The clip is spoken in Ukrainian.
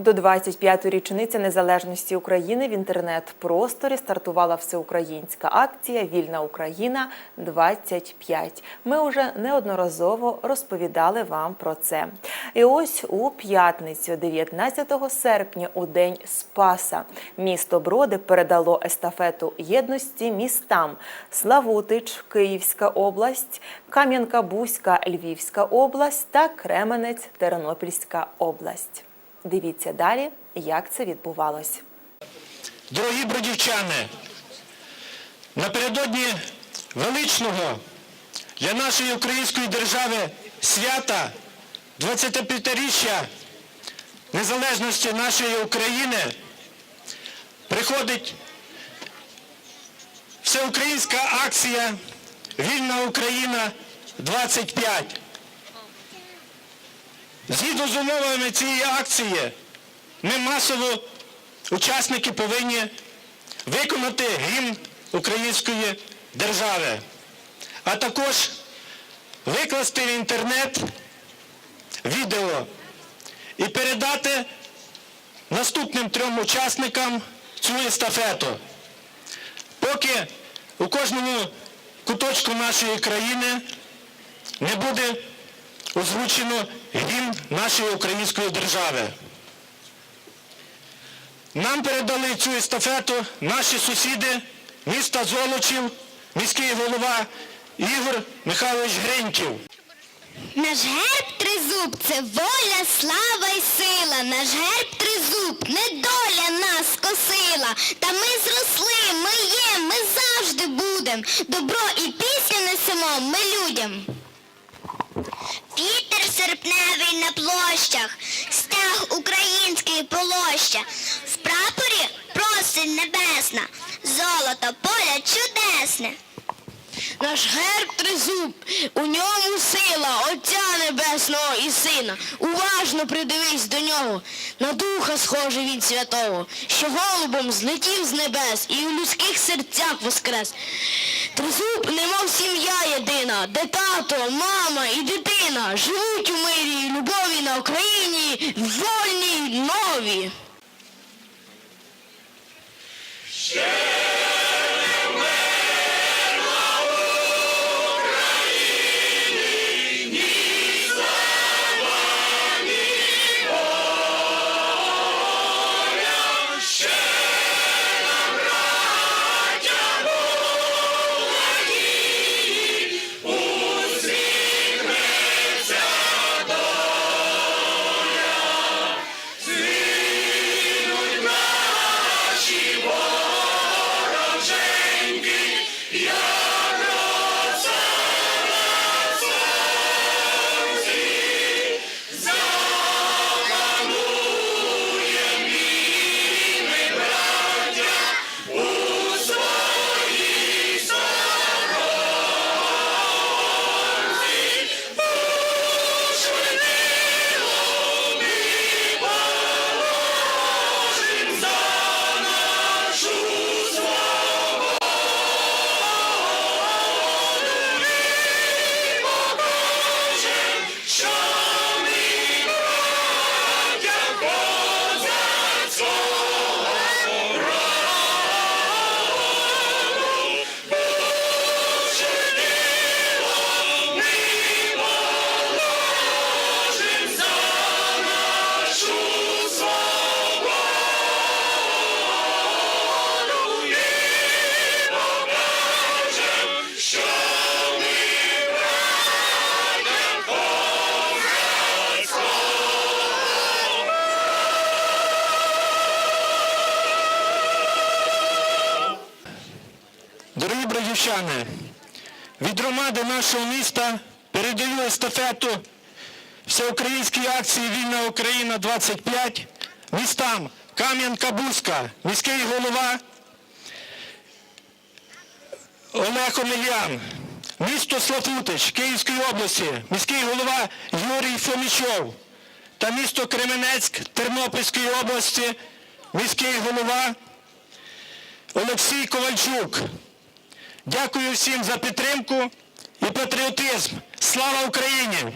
До 25-ї річниці незалежності України в інтернет-просторі стартувала всеукраїнська акція Вільна Україна 25. Ми уже неодноразово розповідали вам про це. І ось у п'ятницю, 19 серпня, у день Спаса, місто Броди передало естафету єдності містам Славутич, Київська область, Кам'янка-Бузька, Львівська область та Кременець, Тернопільська область. Дивіться далі, як це відбувалось. Дорогі бродівчани, напередодні величного для нашої української держави свята 25-річчя незалежності нашої України приходить всеукраїнська акція Вільна Україна 25. Згідно з умовами цієї акції, ми масово, учасники, повинні виконати гімн української держави, а також викласти в інтернет відео і передати наступним трьом учасникам цю естафету. Поки у кожному куточку нашої країни не буде озвучено гімн нашої української держави. Нам передали цю естафету наші сусіди міста Золочів, міський голова Ігор Михайлович Гриньків. Наш герб тризуб це воля, слава й сила. Наш герб тризуб, недоля нас скосила. Та ми зросли, ми є, ми завжди будем. Добро і пісню несемо ми людям. Вітер серпневий на площах, стяг український полоща. В прапорі просить небесна, золото поля чудесне. Наш герб тризуб, у ньому сила Отця Небесного і Сина. Уважно придивись до нього, на духа схожий він святого, що голубом злетів з небес і у людських серцях воскрес. Тризуб, немов сім'я єдина, де тато, мама і дитина живуть у мирі любові на Україні, вольній, нові. Дорогі від громади нашого міста передаю естафету всеукраїнській акції Вільна Україна 25 містам Кам'янка-Бузька, міський голова Олег Омельян, місто Славутич Київської області, міський голова Юрій Фомічов та місто Кременецьк Тернопільської області, міський голова Олексій Ковальчук. Дякую всім за підтримку і патріотизм. Слава Україні!